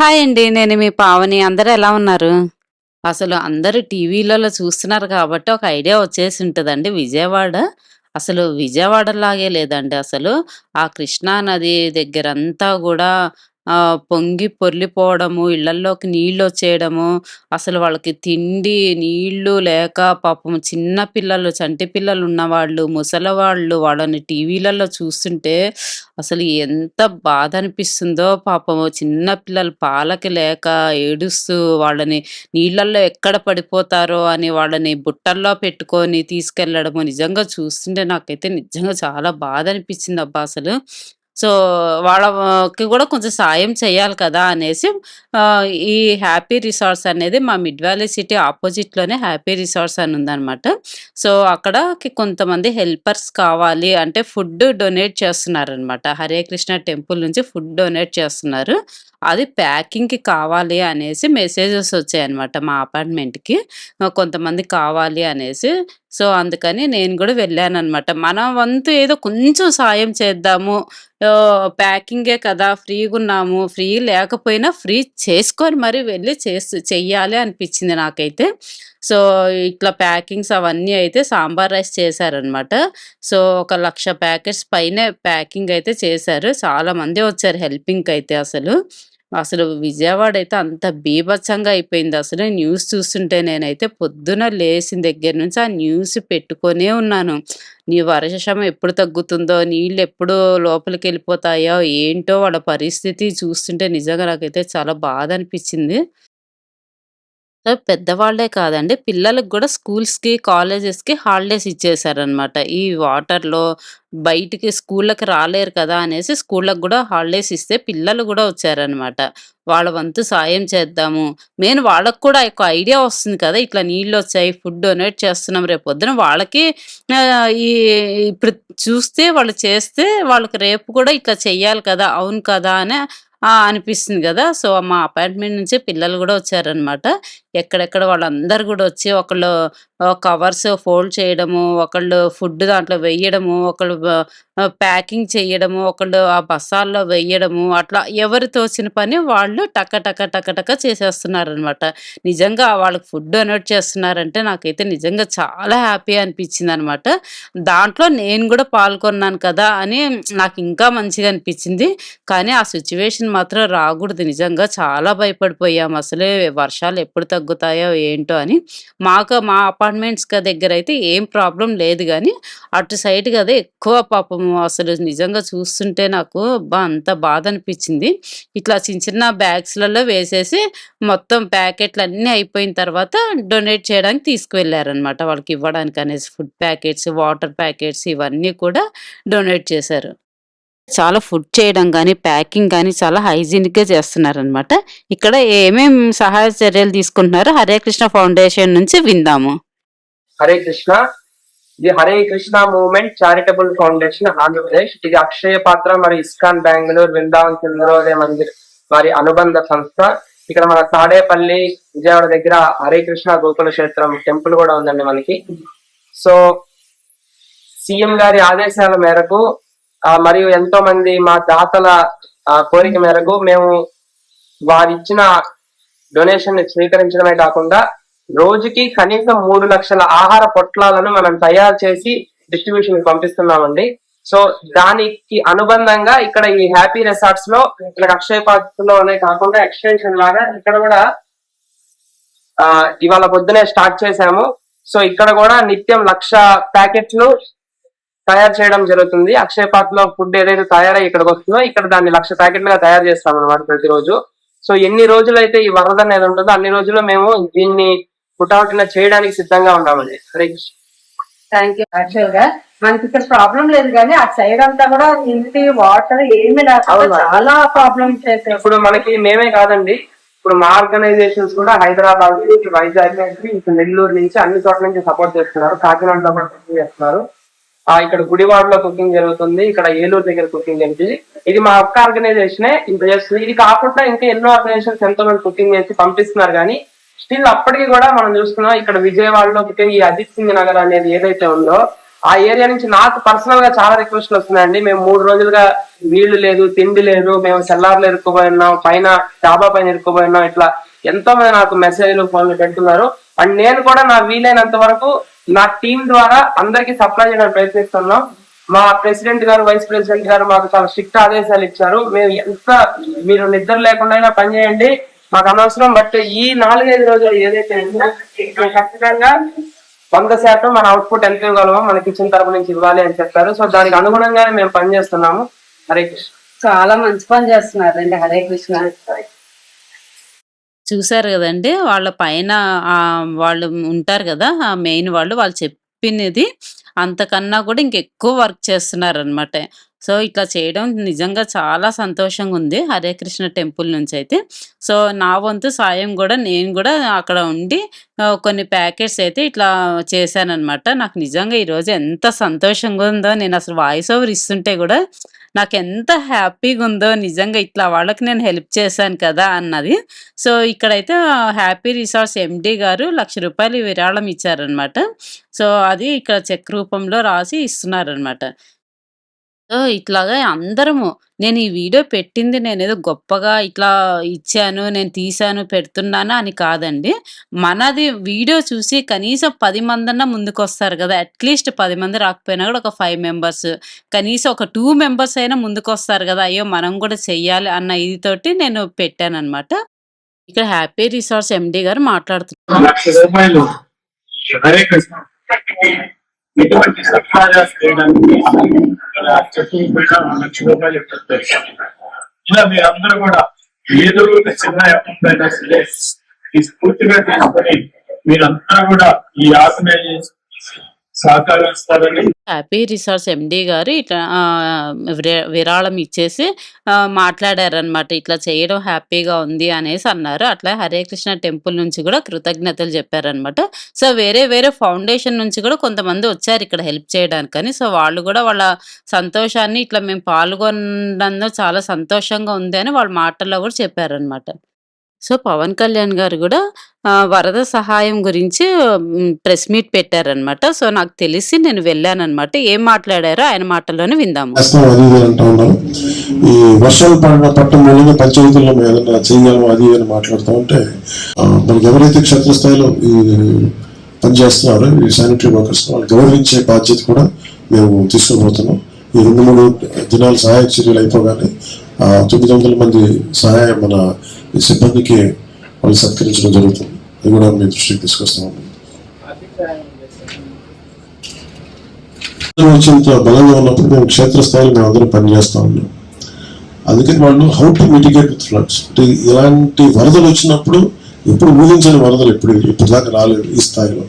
Hi అండి. నేను మీ పావని. అందరూ ఎలా ఉన్నారు? అసలు అందరూ టీవీలలో చూస్తున్నారు కాబట్టి ఒక ఐడియా వచ్చేసి ఉంటుందండి విజయవాడ అసలు విజయవాడలాగే లేదండి అసలు. ఆ కృష్ణా నది దగ్గరంతా కూడా ఆహ్, పొంగి పొర్లిపోవడము, ఇళ్ళల్లోకి నీళ్ళొచ్చేయడము, అసలు వాళ్ళకి తిండి, నీళ్ళు లేక పాపం చిన్న పిల్లలు, చంటి పిల్లలున్నవాళ్ళు, ముసలవాళ్ళు వాళ్ళని టీవీలలో చూస్తుంటే అసలు ఎంత బాధ అనిపిస్తుందో పాపం చిన్న పిల్లలు పాలకి లేక ఏడుస్తూ వాళ్ళని నీళ్ళల్లో ఎక్కడ పడిపోతారో అని వాళ్ళని బుట్టల్లో పెట్టుకొని తీసుకెళ్ళడము నిజంగా చూస్తుంటే నాకైతే నిజంగా చాలా బాధ అనిపించింది అబ్బా అసలు. సో, వాళ్ళకి కూడా కొంచెం సాయం చేయాలి కదా! అనేసి ఈ హ్యాపీ రిసార్ట్స్ అనేది మా మిడ్ వ్యాలీ సిటీ ఆపోజిట్లోనే హ్యాపీ రిసార్ట్స్ అని ఉందనమాట. సో, అక్కడకి కొంతమంది హెల్పర్స్ కావాలి అంటే ఫుడ్ డొనేట్ చేస్తున్నారనమాట. హరే కృష్ణ టెంపుల్ నుంచి ఫుడ్ డొనేట్ చేస్తున్నారు. అది ప్యాకింగ్‌కి కావాలి అనేసి మెసేజెస్ వచ్చాయన్నమాట మా అపార్ట్‌మెంట్‌కి. కొంతమంది కావాలి అనేసి. సో, అందుకని నేను కూడా వెళ్ళాను అనమాట మన వంతు ఏదో కొంచెం సాయం చేద్దాము. ప్యాకింగే కదా! ఫ్రీగా ఉన్నాము ఫ్రీ లేకపోయినా ఫ్రీ చేసుకొని మరి వెళ్ళి చేస్ చెయ్యాలి అనిపించింది నాకైతే. సో, ఇట్లా ప్యాకింగ్స్ అవన్నీ అయితే సాంబార్ రైస్ చేశారనమాట. సో, ఒక లక్ష ప్యాకెట్స్ పైనే ప్యాకింగ్ అయితే చేశారు. చాలా వచ్చారు వచ్చారు అయితే అసలు. అసలు విజయవాడ అయితే అంత బీభత్సంగా అయిపోయిందసలు. న్యూస్ చూస్తుంటే నేనైతే పొద్దున లేచిన దగ్గర నుంచి ఆ న్యూస్ పెట్టుకొనే ఉన్నాను. నీ వర్షం ఎప్పుడు తగ్గుతుందో, నీళ్ళు ఎప్పుడు లోపలికి వెళ్ళిపోతాయో ఏంటో వాళ్ళ పరిస్థితి చూస్తుంటే నిజంగా నాకైతే చాలా బాధ అనిపించింది సో, పెద్దవాళ్ళే కాదండి. పిల్లలకి కూడా స్కూల్స్‌కి, కాలేజెస్‌కి హాలిడేస్ ఇచ్చేసారనమాట. ఈ వాటర్‌లో బయటికి స్కూళ్ళకి రాలేరు కదా! అనేసి స్కూళ్ళకు కూడా హాలిడేస్ ఇస్తే పిల్లలు కూడా వచ్చారనమాట. వాళ్ళ వంతు సాయం చేద్దాము. మెయిన్ వాళ్ళకు కూడా ఒక ఐడియా వస్తుంది కదా! ఇట్లా నీళ్ళు వచ్చాయి ఫుడ్ డొనేట్ చేస్తున్నాం. రేపు పొద్దున వాళ్ళకి ఈ ఇప్పుడు చూస్తే వాళ్ళు చేస్తే వాళ్ళకి రేపు కూడా ఇట్లా చెయ్యాలి కదా! అవును కదా! అని అనిపిస్తుంది కదా సో, మా అపార్ట్‌మెంట్ నుంచే పిల్లలు కూడా వచ్చారనమాట. ఎక్కడెక్కడ వాళ్ళందరూ కూడా వచ్చి ఒకళ్ళు కవర్స్ ఫోల్డ్ చేయడము, ఒకళ్ళు ఫుడ్ దాంట్లో వేయడము ఒకళ్ళు ప్యాకింగ్ చేయడము ఒకళ్ళు ఆ బస్సాల్లో వేయడము అట్లా ఎవరు తోచిన పని వాళ్ళు టక టక టక టక చేసేస్తున్నారనమాట. నిజంగా వాళ్ళకి ఫుడ్ అనౌట్ చేస్తున్నారంటే నాకైతే నిజంగా చాలా హ్యాపీ అనిపించిందనమాట. దాంట్లో నేను కూడా పాల్గొన్నాను కదా! అని నాకు ఇంకా మంచిగా అనిపించింది. కానీ ఆ సిచ్యువేషన్ మాత్రం రాకూడదు నిజంగా. చాలా భయపడిపోయాం అసలే వర్షాలు ఎప్పుడు తగ్గు తగ్గుతాయో ఏంటో అని. మాకు మా అపార్ట్‌మెంట్స్‌కి అయితే ఏం ప్రాబ్లం లేదు కానీ అటు సైడ్ కదా ఎక్కువ పాపం అసలు నిజంగా చూస్తుంటే నాకు అంత బాధ అనిపించింది ఇట్లా చిన్న చిన్న బ్యాగ్స్‌లలో వేసేసి మొత్తం ప్యాకెట్లు అన్నీ అయిపోయిన తర్వాత డొనేట్ చేయడానికి తీసుకువెళ్ళారనమాట వాళ్ళకి ఇవ్వడానికి అనేసి ఫుడ్ ప్యాకెట్స్, వాటర్ ప్యాకెట్స్ ఇవన్నీ కూడా డొనేట్ చేశారు. చాలా ఫుడ్ చేయడం కానీ ప్యాకింగ్ కానీ చాలా హైజీనిక్‌గా చేస్తున్నారనమాట. ఇక్కడ ఏమేం సహాయ చర్యలు తీసుకుంటున్నారో హరే కృష్ణ ఫౌండేషన్ నుంచి విందాము. హరే కృష్ణ ఇది Hare Krishna movement charitable foundation Andhra Pradesh ఇది అక్షయ పాత్ర మరి ఇస్కాన్ బెంగళూరు బృందావన్ చంద్రోదయ మందిర్ వారి అనుబంధ సంస్థ ఇక్కడ మన తాడేపల్లి విజయవాడ దగ్గర హరే కృష్ణ గోకుల క్షేత్రం టెంపుల్ కూడా ఉందండి మనకి సో సీఎం గారి ఆదేశాల మేరకు మరియు ఎంతో మంది మా దాతల కోరిక మేరకు మేము వారిచ్చిన డొనేషన్ని స్వీకరించడమే కాకుండా రోజుకి కనీసం మూడు లక్షల ఆహార పొట్లాలను మనం తయారు చేసి డిస్ట్రిబ్యూషన్కి పంపిస్తున్నామండి. సో దానికి అనుబంధంగా ఇక్కడ ఈ హ్యాపీ రిసార్ట్స్లో ఇక్కడ అక్షయ పాత్రలోనే కాకుండా ఎక్స్టెన్షన్ లాగా ఇక్కడ కూడా ఆ ఇవాళ పొద్దునే స్టార్ట్ చేశాము. సో ఇక్కడ కూడా నిత్యం లక్ష ప్యాకెట్లు తయారు చేయడం జరుగుతుంది. అక్షయ పాత్రలో ఫుడ్ ఏదైతే తయారై ఇక్కడికి వస్తుందో ఇక్కడ దాన్ని లక్ష ప్యాకెట్లుగా తయారు చేస్తాం అనమాట ప్రతిరోజు. సో ఎన్ని రోజులైతే ఈ వరద అనేది ఉంటుందో అన్ని రోజులు మేము దీన్ని పుటావటిన చేయడానికి సిద్ధంగా ఉన్నామండి. హరే థ్యాంక్ యూ యాక్చువల్గా మనకి ఇక్కడ ప్రాబ్లం లేదు కానీ ఆ సైడ్ అంతా కూడా ఇంటి వాటర్ ఏమి? చాలా ప్రాబ్లమ్స్ అయితే ఇప్పుడు మనకి మేమే కాదండి. ఇప్పుడు మా ఆర్గనైజేషన్స్ కూడా హైదరాబాద్ నుంచి వైజాగ్ నుంచి నెల్లూరు నుంచి అన్ని చోట్ల నుంచి సపోర్ట్ చేస్తున్నారు. కాకినాడలో కూడా చేస్తున్నారు. ఆ ఇక్కడ గుడివాడలో కుకింగ్ జరుగుతుంది. ఇక్కడ ఏలూరు దగ్గర కుకింగ్ జరిగింది ఇది మా ఒక్క ఆర్గనైజేషన్ ఇంత చేస్తుంది ఇది కాకుండా ఇంకా ఎన్నో ఆర్గనైజేషన్స్ ఎంతో మంది కుకింగ్ చేసి పంపిస్తున్నారు కానీ స్టిల్ అప్పటికి కూడా మనం చూస్తున్నాం ఇక్కడ విజయవాడలో కుకింగ్ ఈ అజిత్ సింగ్ నగర్ అనేది ఏదైతే ఉందో ఆ ఏరియా నుంచి నాకు పర్సనల్గా చాలా రిక్వెస్ట్లు వస్తున్నాయండి. మేము మూడు రోజులుగా నీళ్ళు లేదు తిండి లేదు మేము సెల్లార్లు ఇరుక్కుపోయి ఉన్నాం పైన డాబా పైన ఇరుక్కుపోయి ఉన్నాం ఇట్లా ఎంతో మంది నాకు మెసేజ్లు ఫోన్లు పెడుతున్నారు. అండ్ నేను కూడా నా వీలైనంత వరకు నా టీం ద్వారా అందరికి సప్లై చేయడానికి ప్రయత్నిస్తున్నాం. మా ప్రెసిడెంట్ గారు వైస్ ప్రెసిడెంట్ గారు మాకు చాలా స్ట్రిక్ట్ ఆదేశాలు ఇచ్చారు. మేము ఎంత మీరు నిద్ర లేకుండా అయినా పని చేయండి. మాకు అనవసరం బట్ ఈ నాలుగైదు రోజులు ఏదైతే ఖచ్చితంగా వంద శాతం మన అవుట్పుట్ ఎంత ఇవ్వగలమో మన కిచెన్ తరపు నుంచి ఇవ్వాలి అని చెప్పారు. సో దానికి అనుగుణంగానే మేము పనిచేస్తున్నాము. హరే కృష్ణ. చాలా మంచి పని చేస్తున్నారండి. హరే కృష్ణ. చూసారు కదండి. వాళ్ళ పైన ఆ వాళ్ళు ఉంటారు కదా ఆ మెయిన్ వాళ్ళు వాళ్ళు చెప్పినది అంతకన్నా కూడా ఇంకెక్కువ వర్క్ చేస్తున్నారు అనమాట సో ఇట్లా చేయడం నిజంగా చాలా సంతోషంగా ఉంది హరే కృష్ణ టెంపుల్ నుంచి అయితే సో నా వంతు సాయం కూడా నేను కూడా అక్కడ ఉండి కొన్ని ప్యాకెట్స్ అయితే ఇట్లా చేశానన్నమాట. నాకు నిజంగా ఈరోజు ఎంత సంతోషంగా ఉందో నేను అసలు వాయిస్ ఓవర్ ఇస్తుంటే కూడా నాకు ఎంత హ్యాపీగా ఉందో నిజంగా ఇట్లా వాళ్ళకి నేను హెల్ప్ చేశాను కదా అన్నది. సో ఇక్కడైతే హ్యాపీ రిసార్ట్స్ ఎండి గారు లక్ష రూపాయలు విరాళం ఇచ్చారనమాట సో అది ఇక్కడ చెక్ రూపంలో రాసి ఇస్తున్నారనమాట ఇట్లాగా అందరము. నేను ఈ వీడియో పెట్టింది నేను ఏదో గొప్పగా ఇట్లా ఇచ్చాను నేను తీశాను పెడుతున్నాను అని కాదండి. మనది వీడియో చూసి కనీసం పది మందన్నా ముందుకు వస్తారు కదా అట్లీస్ట్ పది మంది రాకపోయినా కూడా ఒక ఫైవ్ మెంబర్స్ కనీసం ఒక టూ మెంబర్స్ అయినా ముందుకు వస్తారు కదా. అయ్యో మనం కూడా చెయ్యాలి అన్న ఇది తోటి నేను పెట్టాను అనమాట ఇక్కడ హ్యాపీ రిసార్ట్స్ ఎండి గారు మాట్లాడుతున్నారు. ఎటువంటి చేయడానికి చెట్టు పైన లక్ష రూపాయలు ఇస్తారు ఇలా మీరందరూ కూడా ఏదో ఒక చిన్న అమౌంట్ సరే ఈ స్ఫూర్తిగా తీసుకొని మీరంతా కూడా ఈ ఆర్గనైజేషన్ సహకరిస్తారని హ్యాపీ రిసార్ట్స్ ఎండి గారు ఇట్లా విరాళం ఇచ్చేసి మాట్లాడారనమాట ఇట్లా చేయడం హ్యాపీగా ఉంది అనేసి అన్నారు. అట్లా హరే కృష్ణ టెంపుల్ నుంచి కూడా కృతజ్ఞతలు చెప్పారనమాట సో వేరే వేరే ఫౌండేషన్ నుంచి కూడా కొంతమంది వచ్చారు ఇక్కడ హెల్ప్ చేయడానికని. సో వాళ్ళు కూడా వాళ్ళ సంతోషాన్ని ఇట్లా మేము పాల్గొనడంలో చాలా సంతోషంగా ఉంది అని వాళ్ళ మాటల్లో కూడా చెప్పారనమాట సో పవన్ కళ్యాణ్ గారు కూడా వరద సహాయం గురించి ప్రెస్ మీట్ పెట్టారనమాట సో నాకు తెలిసి నేను వెళ్ళానమాట ఏం మాట్లాడారో ఆయన మాటల్లోనే విందాము. ఈ వర్షాలు పడిన పట్టం మూలంగా పంచాయతీల్లో మేము ఏదైనా చేయగలం అది అని మాట్లాడుతూ ఉంటే మనకి ఎవరైతే క్షేత్రస్థాయిలో ఈ పనిచేస్తున్నారో ఈ శానిటరీ వర్కర్స్ వాళ్ళు గౌరవించే బాధ్యత కూడా మేము తీసుకోబోతున్నాం. ఈ రెండు మూడు దినాలు సహాయ చర్యలు అయిపోగానే తొమ్మిది వందల మంది సహాయ మన ఈ సిబ్బందికి వాళ్ళు సత్కరించడం జరుగుతుంది. అది కూడా మీ దృష్టికి తీసుకొస్తాము వచ్చినంత బలంగా ఉన్నప్పుడు మేము క్షేత్రస్థాయిలో మేము అందరం పనిచేస్తా ఉన్నాం. అందుకని వాళ్ళు how to mitigate with floods అంటే ఇలాంటి వరదలు వచ్చినప్పుడు ఎప్పుడు ఊహించని వరదలు ఎప్పుడు ఇప్పుడు దాకా రాలేదు ఈ స్థాయిలో.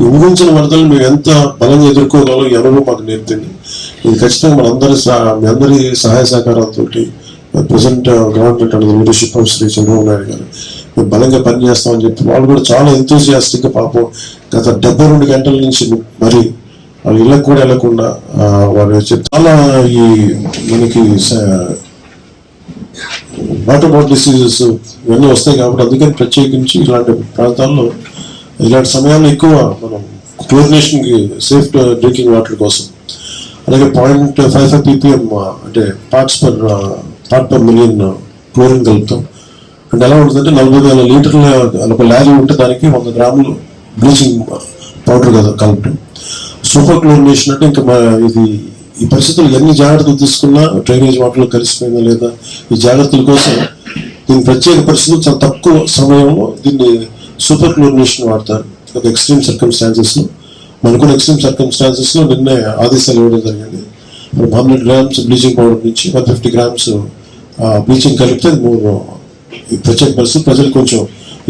ఈ ఊహించిన వరదలు మేము ఎంత బలంగా ఎదుర్కోగలం అనుభవం మాకు నేర్పింది. ఇది ఖచ్చితంగా మనందరి మీ అందరి సహాయ సహకారాలతో present government and leadership of Shri Chandrababu Naidu garu. మేము బలంగా పనిచేస్తామని చెప్పి వాళ్ళు కూడా చాలా ఎంతోసియాస్టిక్ పాపం గత డెబ్బై రెండు గంటల నుంచి మరి వాళ్ళు ఇళ్ళకు కూడా వెళ్ళకుండా వాళ్ళు చెప్- చాలా ఈ మనకి వాటర్ బాటిల్ డిసీజెస్ ఇవన్నీ వస్తాయి కాబట్టి అందుకని ప్రత్యేకించి ఇలాంటి ప్రాంతాల్లో ఇలాంటి సమయాల్లో ఎక్కువ మనం క్లోరినేషన్కి సేఫ్ డ్రింకింగ్ వాటర్ కోసం. అలాగే పాయింట్ ఫైవ్ ఫైవ్ పీపీఎం అంటే parts per part per million chlorine కలుపుతాం అంటే ఎలా ఉంటుందంటే నలభై వేల లీటర్ల ఒక లారీ ఉంటే దానికి వంద గ్రాములు బ్లీచింగ్ పౌడర్ కదా కలపటం. సూపర్ క్లోరినేషన్ అంటే ఇంకా మా- ఇది ఈ పరిస్థితులు ఎన్ని జాగ్రత్తలు తీసుకున్నా డ్రైనేజ్ వాటర్లో కలిసిపోయిందా లేదా ఈ జాగ్రత్తల కోసం దీని ప్రత్యేక పరిస్థితులు చాలా తక్కువ సమయంలో దీన్ని సూపర్ క్లోరినేషన్ వాడతారు. ఒక ఎక్స్ట్రీమ్ సర్కమ్స్టాన్సెస్లో లో కూడా ఎక్స్ట్రీమ్ సర్కమ్స్టాన్సెస్లో నిన్నే ఆదేశాలు ఇవ్వడం జరిగింది. హండ్రెడ్ గ్రామ్స్ బ్లీచింగ్ పౌడర్ నుంచి వన్ ఫిఫ్టీ గ్రామ్స్ బ్లీచింగ్ కలిపితే ఈ ప్రత్యేక పరిస్థితి ప్రజలు కొంచెం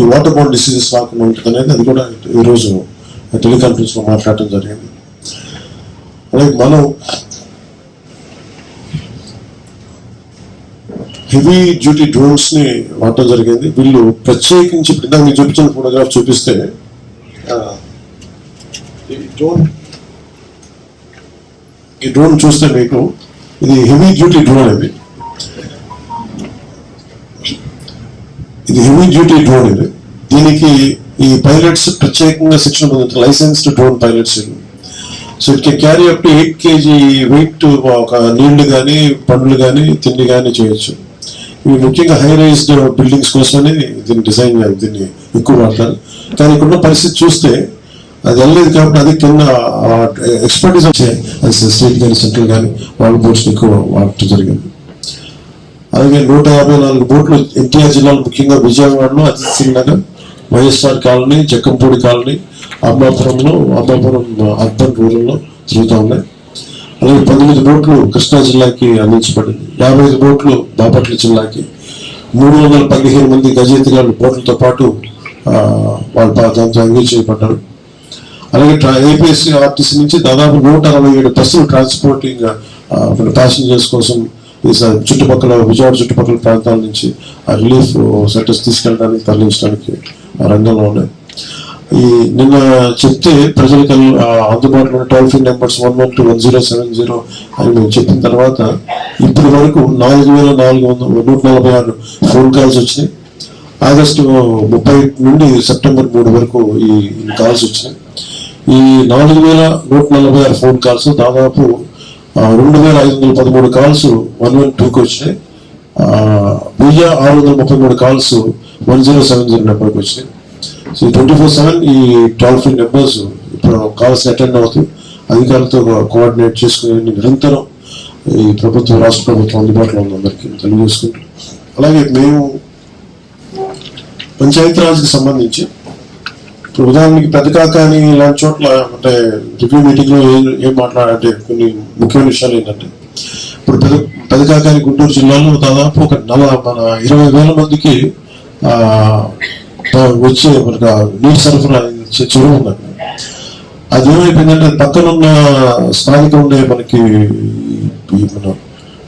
ఈ వాటర్ బోర్న్ డిసీజెస్ రాకుండా ఉంటుంది అనేది అది కూడా ఈరోజు టెలికాన్ఫరెన్స్లో మాట్లాడటం జరిగింది. అలాగే మనం హెవీ డ్యూటీ డ్రోన్స్ని వాడటం జరిగింది. వీళ్ళు ప్రత్యేకించి ఇప్పుడు ఇందాక మీకు చూపించిన ఫోటోగ్రాఫ్ చూపిస్తే ఈ డ్రోన్ ఈ డ్రోన్ చూస్తే మీకు ఇది హెవీ డ్యూటీ డ్రోన్ అది ఇది హెవీ డ్యూటీ డ్రోన్ ఇది. దీనికి ఈ పైలట్స్ ప్రత్యేకంగా శిక్షణ పొందుతారు licensed drone pilots so it can carry up to eight KG weight ఒక నీళ్ళు కానీ పండ్లు కానీ తిండి కానీ చేయొచ్చు. ఇవి ముఖ్యంగా హై రైజ్డ్ బిల్డింగ్స్ కోసమని దీన్ని డిజైన్ దీన్ని ఎక్కువ వాడతారు. కానీ ఇక్కడున్న పరిస్థితి చూస్తే అది వెళ్ళలేదు కాబట్టి అది కింద ఎక్స్పర్టీస్ వచ్చాయి. అది స్టేట్ కానీ సెంట్రల్ కానీ వాళ్ళ బోట్స్ ఎక్కువ వాడటం జరిగింది. అలాగే నూట యాభై నాలుగు బోట్లు ఎన్టీఆర్ జిల్లాలో ముఖ్యంగా విజయవాడలో Ajit Singh Nagar YSR colony Jakkampudi colony అమ్మాపురంలో Ammapuram urban రూరల్లో జరుగుతూ ఉన్నాయి. అలాగే పంతొమ్మిది బోట్లు కృష్ణా జిల్లాకి అందించబడింది. యాభై ఐదు బోట్లు బాపట్ల జిల్లాకి మూడు వందల పదిహేను మంది గజేతగాళ్ళు బోట్లతో పాటు వాళ్ళు దాంతో ఎంగేజ్ చేయబడ్డారు. అలాగే ఏపీఎస్సీ ఆర్టీసీ నుంచి దాదాపు నూట అరవై ఏడు బస్సులు ట్రాన్స్పోర్టింగ్ ప్యాసింజర్స్ కోసం చుట్టుపక్కల విజయవాడ చుట్టుపక్కల ప్రాంతాల నుంచి ఆ రిలీఫ్ సెంటర్స్ తీసుకెళ్ళడానికి తరలించడానికి ఆ రంగంలో ఉన్నాయి ఈ నిన్న చెప్తే ప్రజలకు uh, అందుబాటులో ఉన్న toll free numbers one one two one zero seven zero అని మేము చెప్పిన తర్వాత ఇప్పటి వరకు నాలుగు వేల నాలుగు వందల నూట నలభై ఆరు ఫోన్ కాల్స్ వచ్చినాయి. ఆగస్టు uh, ముప్పై నుండి సెప్టెంబర్ మూడు వరకు ఈ కాల్స్ వచ్చినాయి. ఈ నాలుగు వేల నూట నలభై ఆరు ఫోన్ కాల్స్ దాదాపు రెండు వేల ఐదు వందల పదమూడు కాల్స్ వన్ వన్ టూకి వచ్చినాయి. వెయ్యి ఆరు వందల ముప్పై మూడు calls one zero seven zero నెంబర్కి వచ్చినాయి. సో ట్వంటీ ఫోర్ సెవెన్ ఈ టోల్ ఫ్రీ నెంబర్స్ ఇప్పుడు కాల్స్ అటెండ్ అవుతూ అధికారులతో కోఆర్డినేట్ చేసుకుని నిరంతరం ఈ ప్రభుత్వం రాష్ట్ర ప్రభుత్వం అందుబాటులో ఉంది అందరికీ తెలియజేసుకుంటూ. అలాగే మేము పంచాయతీరాజ్కి సంబంధించి ఇప్పుడు ఉదాహరణకి పెద్దకాక అని ఇలాంటి చోట్ల అంటే రివ్యూ మీటింగ్లో ఏం ఏం మాట్లాడంటే కొన్ని ముఖ్యమైన విషయాలు ఏంటంటే ఇప్పుడు పెద్ద పెద్దకాక అని గుంటూరు జిల్లాలో దాదాపు ఒక నల మన ఇరవై వేల మందికి వచ్చే మనకు నీటి సరఫరా చెరువు ఉంది అది. ఏమైపోయిందంటే పక్కన ఉన్న స్థానిక ఉండే మనకి మన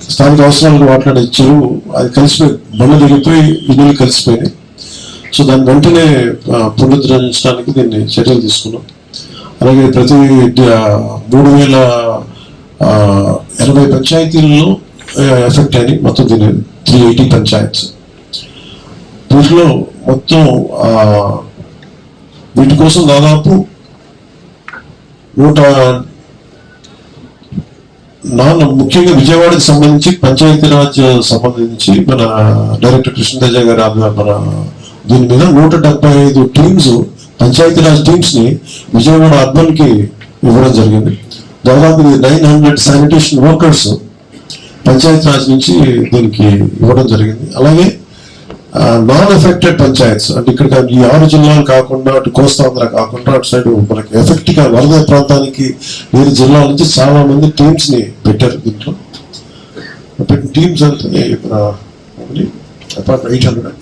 స్థానిక అవసరాలకు మాట్లాడే చెరువు అది కలిసిపోయి బండ దిగిపోయి ఇల్లు కలిసిపోయినాయి. సో దాన్ని వెంటనే పునరుద్ధరించడానికి దీన్ని చర్యలు తీసుకున్నాం. అలాగే ప్రతి మూడు వేల ఎనభై పంచాయతీల్లో ఎఫెక్ట్ అయినాయి. మొత్తం దీని త్రీ ఎయిటీ పంచాయత్స్. వీటిలో మొత్తం వీటి కోసం దాదాపు నూట నాన్న ముఖ్యంగా విజయవాడకి సంబంధించి పంచాయతీరాజ్ సంబంధించి మన డైరెక్టర్ కృష్ణతేజ గారు మన దీని మీద నూట డెబ్బై ఐదు టీమ్స్ పంచాయతీరాజ్ టీమ్స్ని విజయవాడ అర్బన్కి ఇవ్వడం జరిగింది. దాదాపు nine hundred sanitation workers Panchayati Raj నుంచి దీనికి ఇవ్వడం జరిగింది. అలాగే నాన్ ఎఫెక్టెడ్ పంచాయత్స్ అంటే ఇక్కడ ఈ ఆరు జిల్లాలు కాకుండా అటు కోస్తాంధ్ర కాకుండా అటు సైడ్ మనకి ఎఫెక్ట్గా వరద ప్రాంతానికి వేరే జిల్లాల నుంచి చాలా మంది టీమ్స్ని పెట్టారు దీంట్లో. పెట్టిన టీమ్స్ అంటే apart eight hundred.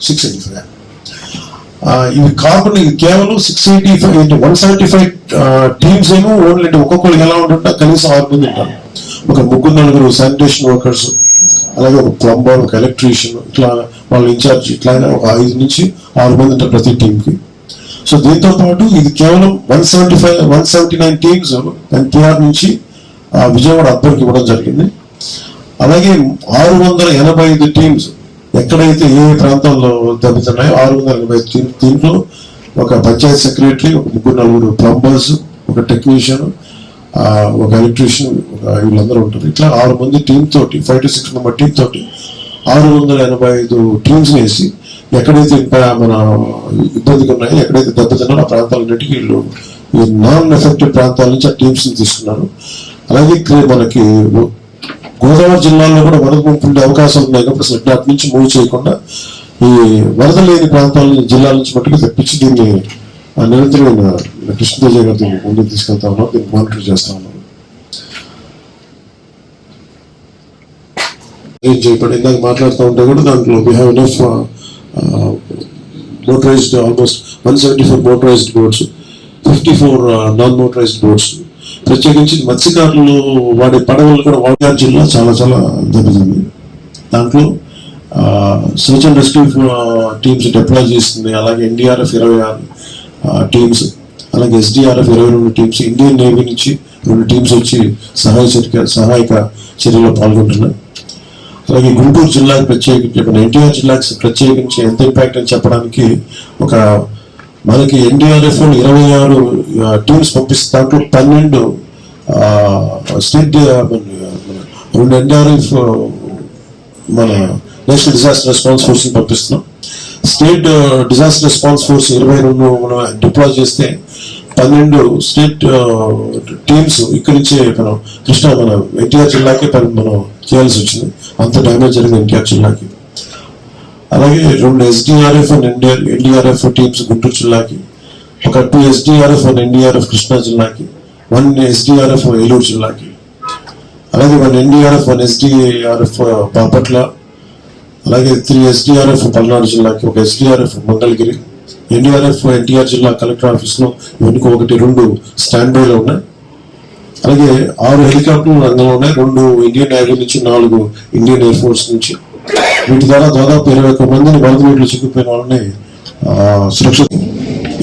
Six eighty five ఇవి కాకుండా ఇది కేవలం సిక్స్ ఎయిటీ ఫైవ్ అంటే వన్ సెవెంటీ ఫైవ్ టీమ్స్ ఏమో ఓన్లీ అంటే ఒక్కొక్కరు ఎలా ఉంటుంటా కనీసం ఆరు మంది ఉంటారు. ఒక ముగ్గురు నలుగురు శానిటేషన్ వర్కర్స్ అలాగే ఒక ప్లంబర్ ఒక ఎలక్ట్రీషియన్ ఇట్లా వాళ్ళ ఇన్ఛార్జ్ ఇట్లా ఒక ఐదు నుంచి ఆరు మంది ఉంటారు ప్రతి టీంకి సో దీంతో పాటు ఇది కేవలం one seventy five one seventy nine teams NTR నుంచి uh, విజయవాడ అద్దరికి ఇవ్వడం జరిగింది. అలాగే ఆరు వందల ఎనభై ఐదు టీమ్స్ ఎక్కడైతే ఏ ప్రాంతంలో ప్రాంతాల్లో ఆరు వందల ఎనభై ఐదు దీంట్లో ఒక పంచాయత్ సెక్రటరీ ఒక ముగ్గురు నలుగురు ప్లంబర్స్ ఒక టెక్నీషియన్ ఒక ఎలక్ట్రీషియన్ ఒక వీళ్ళందరూ ఉంటారు. ఇట్లా ఆరు మంది టీమ్ తోటి five to six member team తోటి ఆరు వందల ఎనభై ఐదు టీమ్స్ వేసి ఎక్కడైతే మన ఇబ్బందిగా ఉన్నాయో ఎక్కడైతే దెబ్బతిన్నారో ఆ ప్రాంతాలన్నిటికీ వీళ్ళు ఈ నాన్ ఎఫెక్టెడ్ ప్రాంతాల నుంచి ఆ టీమ్స్ని తీసుకున్నారు. అలాగే మనకి గోదావరి జిల్లాలో కూడా వరద ముంపు అవకాశం ఉన్నాయి కాబట్టి అసలు అటు నుంచి మూవ్ చేయకుండా ఈ వరద లేని ప్రాంతాల జిల్లాల నుంచి మట్టుకు తెప్పించి దీన్ని ఆ నిరంతరమైన కృష్ణతేజ గారు దీన్ని ముందుకు తీసుకెళ్తా ఉన్నారు దీన్ని మానిటర్ చేస్తా ఉన్నారు. ఏం చేయబడి ఇందాక మాట్లాడుతూ ఉంటే కూడా దాంట్లో we have enough motorised almost one seventy four motorised boats fifty four non motorised boats ప్రత్యేకించి మత్స్యకారులు వాడే పడవలు కూడా వాడగారు జిల్లా చాలా చాలా దెబ్బతింది. దాంట్లో search and rescue teams deploy చేస్తుంది. అలాగే ఎన్డీఆర్ఎఫ్ ఇరవై ఆరు టీమ్స్ అలాగే ఎస్డిఆర్ఎఫ్ ఇరవై రెండు టీమ్స్ ఇండియన్ నేవీ నుంచి రెండు టీమ్స్ వచ్చి సహాయ చర్య సహాయక చర్యలో పాల్గొంటున్నాయి. అలాగే గుంటూరు జిల్లాకి ప్రత్యేకించి ఎన్టీఆర్ జిల్లాకి ప్రత్యేకించి ఎంత ఇంపాక్ట్ అని చెప్పడానికి ఒక మనకి ఎన్డీఆర్ఎఫ్ ఇరవై ఆరు టీమ్స్ పంపిస్తే దాంట్లో పన్నెండు స్టేట్ రెండు ఎన్డీఆర్ఎఫ్ మన నేషనల్ డిజాస్టర్ రెస్పాన్స్ ఫోర్స్ని పంపిస్తున్నాం. స్టేట్ డిజాస్టర్ రెస్పాన్స్ ఫోర్స్ ఇరవై రెండు మనం డిప్లాయ్ చేస్తే పన్నెండు స్టేట్ టీమ్స్ ఇక్కడి నుంచే మనం కృష్ణా మన ఎన్టీఆర్ జిల్లాకే పని మనం చేయాల్సి వచ్చింది. అంత డ్యామేజ్ జరిగింది ఎన్టీఆర్ జిల్లాకి. అలాగే రెండు SDRF and NDR NDRF teams Guntur జిల్లాకి ఒక two SDRF and NDRF Krishna జిల్లాకి వన్ ఎస్డిఆర్ఎఫ్ ఏలూరు జిల్లాకి అలాగే one NDRF one SDRF Bapatla అలాగే త్రీ ఎస్డిఆర్ఎఫ్ పల్నాడు జిల్లాకి ఒక ఎస్డిఆర్ఎఫ్ మంగళగిరి ఎన్డీఆర్ఎఫ్ ఎన్టీఆర్ జిల్లా కలెక్టర్ ఆఫీస్లో ఇవన్నీ ఒకటి రెండు స్టాండ్ బైలో ఉన్నాయి అలాగే ఆరు హెలికాప్టర్లు రంగంలో ఉన్నాయి రెండు ఇండియన్ నేవీ నుంచి నాలుగు ఇండియన్ ఎయిర్ ఫోర్స్ నుంచి వీటి ద్వారా దాదాపు ఇరవై ఒక్క మందిని వరద నీటిలో చిక్కుపోయిన వాళ్ళని సురక్షిత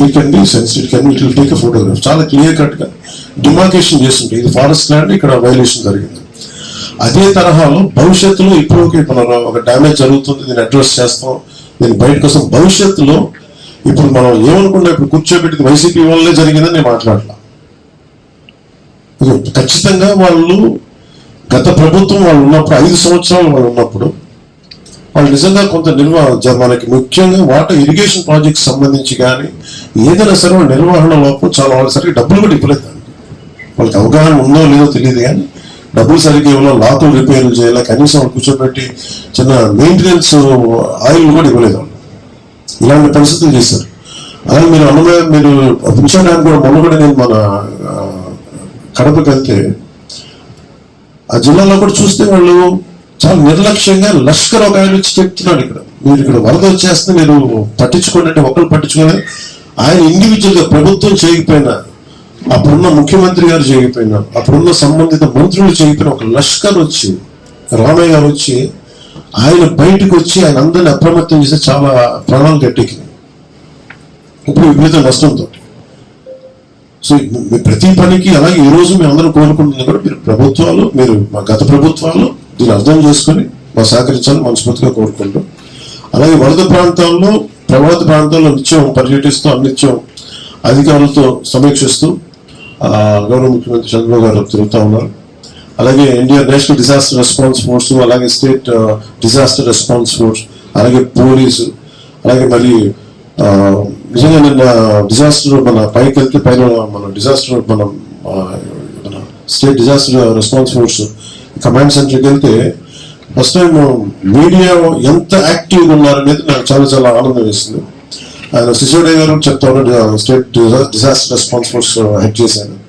ఈ can be sensitive can it take photograph చాలా క్లియర్ కట్గా డిమార్కేషన్ చేస్తుంటే ఇది ఫారెస్ట్ ల్యాండ్ ఇక్కడ వైలేషన్ జరిగింది. అదే తరహాలో భవిష్యత్తులో ఇప్పుడు మనం ఒక డ్యామేజ్ జరుగుతుంది దీన్ని అడ్రస్ చేస్తాం దీని బయట కోసం భవిష్యత్తులో ఇప్పుడు మనం ఏమనుకున్నా ఇప్పుడు కూర్చోబెట్టి వైసీపీ వల్లే జరిగిందని నేను మాట్లాడలా. ఖచ్చితంగా వాళ్ళు గత ప్రభుత్వం వాళ్ళు ఉన్నప్పుడు ఐదు సంవత్సరాలు వాళ్ళు ఉన్నప్పుడు వాళ్ళు నిజంగా కొంత నిల్వ మనకి ముఖ్యంగా వాటర్ ఇరిగేషన్ ప్రాజెక్ట్ సంబంధించి కానీ ఏదైనా సరే వాళ్ళ నిర్వహణ లోపం చాలా వాళ్ళ సరిగ్గా డబ్బులు కూడా ఇవ్వలేదు వాళ్ళకి అవగాహన ఉందో లేదో తెలియదు కానీ డబ్బులు సరిగ్గా ఇవ్వలో లాకులు రిపేర్లు చేయాలి కనీసం వాళ్ళు కూర్చోబెట్టి చిన్న మెయింటెనెన్స్ ఆయిల్ కూడా ఇవ్వలేదు వాళ్ళు. ఇలాంటి పరిస్థితులు చేశారు. అలాగే మీరు అన్నమే మీరు ఉంచడానికి కూడా మొన్న కూడా నేను మన కడపకి వెళ్తే ఆ జిల్లాలో కూడా చూస్తే వాళ్ళు చాలా నిర్లక్ష్యంగా లష్కర్ ఒక ఆయన వచ్చి చెప్తున్నాడు ఇక్కడ. మీరు ఇక్కడ వరద వచ్చేస్తే మీరు పట్టించుకోండి అంటే ఒకరు పట్టించుకోలేదు. ఆయన ఇండివిజువల్గా ప్రభుత్వం చేయకపోయినా అప్పుడున్న ముఖ్యమంత్రి గారు చేయకపోయినా అప్పుడున్న సంబంధిత మంత్రులు చేయకపోయినా ఒక లష్కర్ వచ్చి రామయ్య గారు వచ్చి ఆయన బయటకు వచ్చి ఆయన అందరిని అప్రమత్తం చేస్తే చాలా ప్రాణాలు గట్టెక్కినాయి. ఇప్పుడు విపరీత నష్టంతో సో మీ ప్రతి పనికి అలాగే ఈ రోజు మేము అందరం కోరుకుంటుంది కూడా మీరు ప్రభుత్వాలు మీరు మా గత ప్రభుత్వాలు దీన్ని అర్థం చేసుకొని మా సహకరించాలని మనస్ఫూర్తిగా కోరుకుంటాం అలాగే వరద ప్రాంతాల్లో ప్రభావిత ప్రాంతాల్లో నిత్యం పర్యటిస్తూ అనిత్యం అధికారులతో సమీక్షిస్తూ గౌరవ ముఖ్యమంత్రి చంద్రబాబు గారు తిరుగుతూ ఉన్నారు. అలాగే India national disaster response force అలాగే స్టేట్ డిజాస్టర్ రెస్పాన్స్ ఫోర్స్ అలాగే పోలీసు అలాగే మరి నిజంగా నిన్న డిజాస్టర్ మన పైకి వెళ్తే పైన మన డిజాస్టర్ మన మన state disaster response force command సెంటర్కి వెళ్తే ఫస్ట్ టైం మీడియా ఎంత యాక్టివ్గా ఉన్నారనేది నాకు చాలా చాలా ఆనందం వేసింది. ఆయన సిసోడే గారు చెప్తా state disaster response force head చేశాను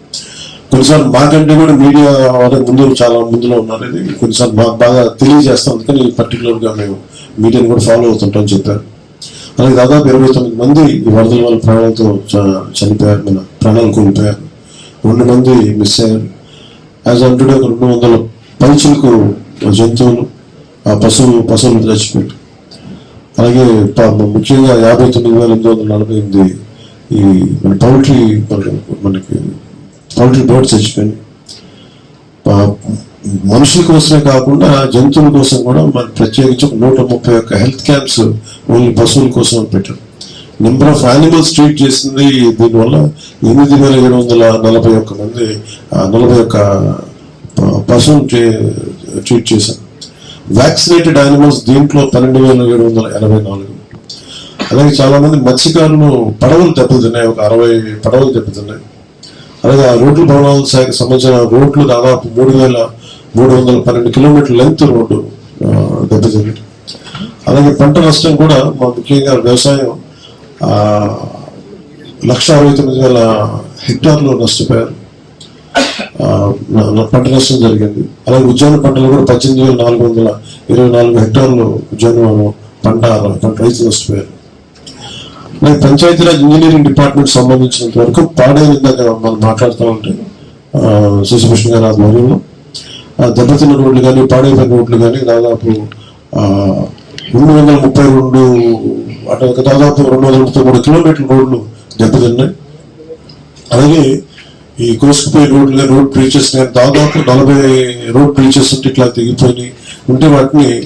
కొన్నిసార్లు మాకంటే కూడా మీడియా వాళ్ళ ముందు చాలా ముందులో ఉన్నారని కొన్నిసార్లు మాకు బాగా తెలియజేస్తాం. అందుకని పర్టికులర్గా మేము మీడియాని కూడా ఫాలో అవుతుంటాం చెప్పారు. అలాగే దాదాపు ఇరవై తొమ్మిది మంది ఈ వరదల వల్ల ప్రాణాలతో చ- చనిపోయారు మన ప్రాణాలు కోల్పోయారు. రెండు మంది మిస్ అయ్యారు. యాజ్ అంటుడే ఒక రెండు వందల పంచులకు జంతువులు ఆ పశువులు పశువులు తెచ్చిపెట్టు అలాగే ముఖ్యంగా యాభై తొమ్మిది వేల ఎనిమిది వందల నలభై ఎనిమిది ఈ మన పౌల్ట్రీ మనకి పౌల్ట్రీ బర్డ్స్ చచ్చిపోయింది మనుషుల కోసమే కాకుండా జంతువుల కోసం కూడా మనకి ప్రత్యేకించి ఒక నూట ముప్పై ఒక్క హెల్త్ క్యాంప్స్ ఓన్లీ పశువుల కోసం అని పెట్టారు నెంబర్ ఆఫ్ యానిమల్స్ ట్రీట్ చేసింది దీనివల్ల ఎనిమిది వేల ఏడు వందల నలభై ఒక్క మంది ఆ, నలభై ఒక్క పశువులు ట్రీట్ చేశాను. వ్యాక్సినేటెడ్ యానిమల్స్ దీంట్లో పన్నెండు వేల ఏడు వందల ఎనభై నాలుగు. అలాగే చాలా మంది మత్స్యకారులు పడవలు దెబ్బతిన్నాయి ఒక అరవై పడవలు దెబ్బతిన్నాయి. అలాగే ఆ రోడ్ల భవనాల శాఖకు సంబంధించిన రోడ్లు దాదాపు మూడు వేల మూడు వందల పన్నెండు కిలోమీటర్ల లెంత్ రోడ్డు ఆ, అలాగే పంట నష్టం కూడా మా ముఖ్యంగా వ్యవసాయం లక్ష అరవై తొమ్మిది వేల హెక్టార్లు నష్టపోయారు. పంట నష్టం జరిగింది. అలాగే ఉద్యాన పంటలు కూడా పద్దెనిమిది వేల నాలుగు వందల ఇరవై నాలుగు హెక్టార్లు ఉద్యాన పంట పంట రైతు నష్టపోయారు. అలాగే పంచాయతీరాజ్ ఇంజనీరింగ్ డిపార్ట్మెంట్ సంబంధించినంత వరకు పాడేరు ఇందాక మనం మాట్లాడుతూ ఉంటే శశిభూషణ్ గారి ఆధ్వర్యంలో. దెబ్బతిన్న రోడ్లు కానీ పాడైపోయిన రోడ్లు కానీ దాదాపు రెండు వందల ముప్పై రెండు అటు దాదాపు రెండు వందల ముప్పై మూడు కిలోమీటర్ల రోడ్లు దెబ్బతిన్నాయి. అలాగే ఈ కోసుకుపోయి రోడ్లు రోడ్ బ్రీచెస్ నేను దాదాపు నలభై రోడ్ బ్రీచెస్ ఉంటే ఇట్లా తెగిపోయినాయి ఉంటే వాటిని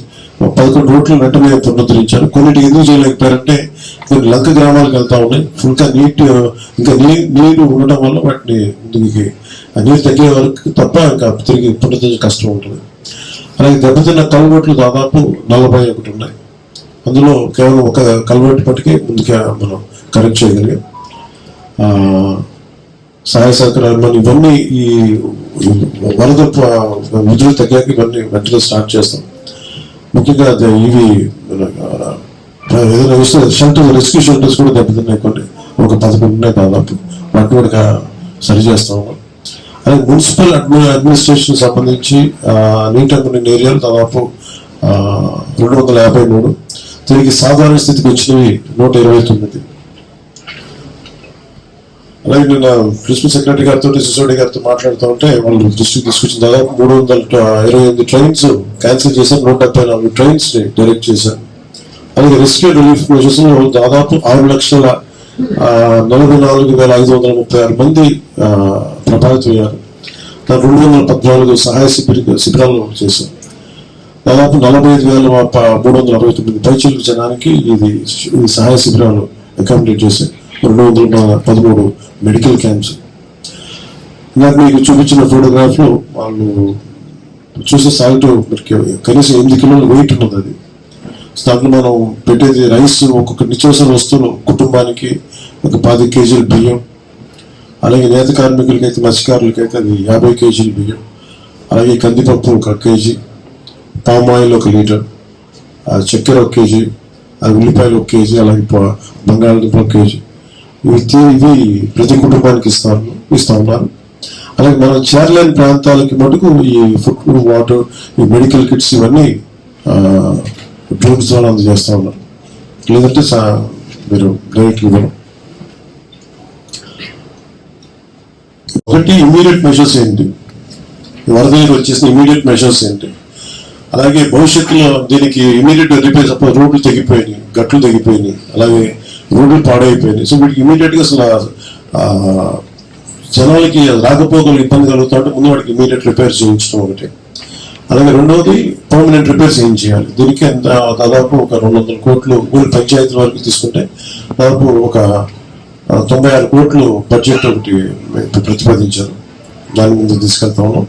పదకొండు రోడ్లు వెంటనే పునరుద్ధరించారు. కొన్నిటి ఎందుకు చేయలేకపోయారంటే కొన్ని లంక గ్రామాలకు వెళ్తా ఉన్నాయి. ఇంకా నీటి ఇంకా నీ- నీరు ఉండటం వల్ల వాటిని దీనికి నీరు తగ్గే వరకు తప్ప ఇంకా తిరిగి పునరుద్ధరించ కష్టం ఉంటుంది. అలాగే దెబ్బతిన్న కల్వర్ట్లు దాదాపు నలభై ఒకటి ఉన్నాయి. అందులో కేవలం ఒక కల్వర్ట్ పట్టుకే ముందుకే మనం కరెక్ట్ చేయగలిగాం. సహాయ సహకారాలు మనం ఇవన్నీ ఈ వరద ప- విధులు తగ్గాక ఇవన్నీ వెంటనే స్టార్ట్ చేస్తాం. ముఖ్యంగా ఇవి ఏదైనా వస్తే షెల్టర్ రెస్క్యూ షెల్టర్స్ కూడా దెబ్బతిన్నాయి కొన్ని. ఒక పదకొండు ఉన్నాయి దాదాపు. వాటిని కూడా సరి చేస్తాము అలాగే మున్సిపల్ అడ్మి అడ్మినిస్ట్రేషన్ సంబంధించి నీట్ అనుకున్న ఏరియాలు దాదాపు రెండు వందల యాభై మూడు. తిరిగి సాధారణ స్థితికి వచ్చినవి నూట ఇరవై తొమ్మిది. అలాగే నిన్న ప్రిన్సిపల్ సెక్రటరీ గారితో సిసోడి గారితో మాట్లాడుతూ ఉంటే వాళ్ళు దృష్టికి తీసుకొచ్చిన దాదాపు మూడు వందల ఇరవై ఎనిమిది ట్రైన్స్ క్యాన్సిల్ చేశారు. నూట డెబ్బై నాలుగు ట్రైన్స్ డైరెక్ట్ చేశారు. అలాగే రెస్క్యూ రిలీఫ్ ప్రాసెస్లో దాదాపు ఆరు లక్షల నలభై నాలుగు వేల ఐదు వందల ముప్పై ఆరు మంది ప్రభావితమయ్యారు దాని రెండు వందల పద్నాలుగు సహాయ శిబిర శిబిరాలను చేశారు. దాదాపు నలభై ఐదు వేల మూడు వందల అరవై తొమ్మిది పైచీలకు జనానికి ఇది సహాయ శిబిరాలు అకామిడేట్ చేశాయి రెండు వందల పదమూడు మెడికల్ క్యాంప్స్. నాకు మీకు చూపించిన ఫోటోగ్రాఫ్లో వాళ్ళు చూసే సాగుతూ మనకి కనీసం ఎనిమిది కిలోలు వెయిట్ ఉన్నది అది. దాంట్లో మనం పెట్టేది రైస్ ఒక్కొక్క నిత్యావసర వస్తువులు కుటుంబానికి ఒక పది కేజీల బియ్యం అలాగే నేత కార్మికులకి అయితే మత్స్యకారులకి అయితే అది యాభై కేజీల బియ్యం అలాగే కందిపప్పు ఒక కేజీ పామ్ ఆయిల్ ఒక లీటర్ ఆ చక్కెర ఒక కేజీ ఆ ఉల్లిపాయలు ఒక కేజీ అలాగే బంగాళదుంప ఒక కేజీ. ఇవి ప్రతి కుటుంబానికి ఇస్తారు ఇస్తా ఉన్నారు. అలాగే మనం చేరలేని ప్రాంతాలకి మటుకు ఈ ఫుడ్ వాటర్ ఈ మెడికల్ కిట్స్ ఇవన్నీ డ్రోన్స్ ద్వారా అందజేస్తూ ఉన్నారు. లేదంటే సా- మీరు డైరెక్ట్ ఇవ్వరు. ఒకటి ఇమీడియట్ మెషర్స్ ఏంటి? ఈ వరద నీరు వచ్చేసిన ఇమీడియట్ మెషర్స్ ఏంటి? అలాగే భవిష్యత్తులో దీనికి ఇమీడియట్ రిపేర్ సపోజ్ రోడ్లు తెగిపోయినాయి గట్లు తెగిపోయినాయి అలాగే రోడ్లు పాడైపోయినాయి సో వీటికి ఇమీడియట్గా అసలు జనాలకి రాకపోకలు ఇబ్బంది కలుగుతా ఉంటే ముందు వాడికి ఇమీడియట్ రిపేర్ చేయించడం ఒకటి. అలాగే రెండవది పర్మనెంట్ రిపేర్ చేయించేయాలి దీనికి ఎంత దాదాపు ఒక రెండు వందల కోట్లు ఊరి పంచాయతీల వరకు తీసుకుంటే దాదాపు ఒక తొంభై ఆరు కోట్లు బడ్జెట్ ఒకటి ప్రతిపాదించారు. దాని ముందు తీసుకెళ్తా ఉన్నాం.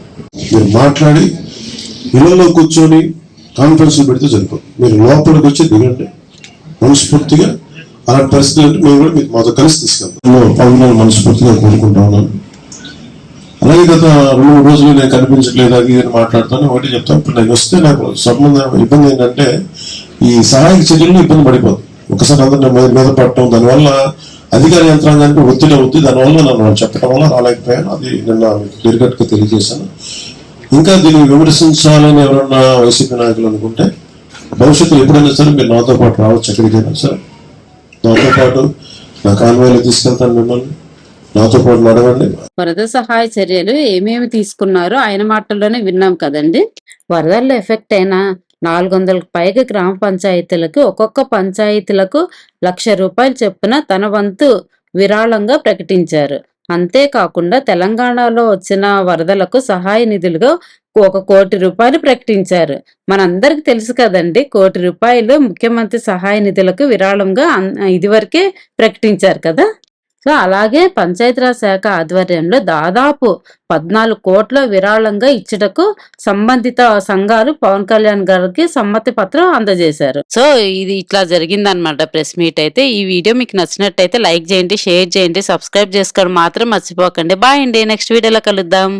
మీరు మాట్లాడి ఇళ్ళలో కూర్చొని కాన్ఫరెన్స్ పెడితే సరిపోదు మీరు లోపలికి వచ్చి దిగండి. మనస్ఫూర్తిగా అలాంటి పరిస్థితులు అంటే మేము కూడా మీకు మాతో కలిసి తీసుకెళ్తాం. పౌరులను మనస్ఫూర్తిగా కోరుకుంటా ఉన్నాను అలాగే గత రెండు మూడు రోజులు నేను కనిపించట్లేదు అది అని మాట్లాడుతాను. ఒకటి చెప్తాను ఇప్పుడు నేను వస్తే నాకు సంబంధం ఇబ్బంది ఏంటంటే ఈ సహాయక చర్యలు ఇబ్బంది పడిపోతుంది ఒకసారి అందరిని మీద మీద పడటం దానివల్ల అధికార యంత్రాంగానికి ఒత్తిడి అవుద్ది. దానివల్ల నన్ను చెప్పడం వల్ల రాలేకపోయాను. అది నిన్న క్లియర్ కట్గా తెలియజేశాను. ఇంకా దీన్ని విమర్శించాలని ఎవరన్నా వైసీపీ నాయకులు అనుకుంటే భవిష్యత్తులో ఎప్పుడైనా సరే మీరు నాతో పాటు రావచ్చు ఎక్కడికైనా సరే. నాతో పాటు నా కాన్వాయ్లో తీసుకెళ్తాను మిమ్మల్ని. నాతో పాటు నడవండి. వరద సహాయ చర్యలు ఏమేమి తీసుకున్నారో ఆయన మాటల్లోనే విన్నాం కదండి. వరదల్లో ఎఫెక్ట్ అయిన నాలుగు వందలకు పైగా గ్రామ పంచాయతీలకు ఒక్కొక్క పంచాయతీలకు లక్ష రూపాయలు చొప్పున తన వంతు విరాళంగా ప్రకటించారు. అంతేకాకుండా తెలంగాణలో వచ్చిన వరదలకు సహాయ నిధులుగా ఒక కోటి రూపాయలు ప్రకటించారు. మనందరికి తెలుసు కదండి కోటి రూపాయలు ముఖ్యమంత్రి సహాయ నిధులకు విరాళంగా ఇదివరకే ప్రకటించారు కదా. సో అలాగే పంచాయతీరాజ్ శాఖ ఆధ్వర్యంలో దాదాపు పద్నాలుగు కోట్ల విరాళంగా ఇచ్చుటకు సంబంధిత సంఘాలు పవన్ కళ్యాణ్ గారికి సమ్మతి పత్రం అందజేశారు. సో ఇది ఇట్లా జరిగిందనమాట ప్రెస్ మీట్ అయితే. ఈ వీడియో మీకు నచ్చినట్టయితే లైక్ చేయండి షేర్ చేయండి సబ్స్క్రైబ్ చేసుకోవడం మాత్రం మర్చిపోకండి. బాయ్ అండి నెక్స్ట్ వీడియోలో కలుద్దాం.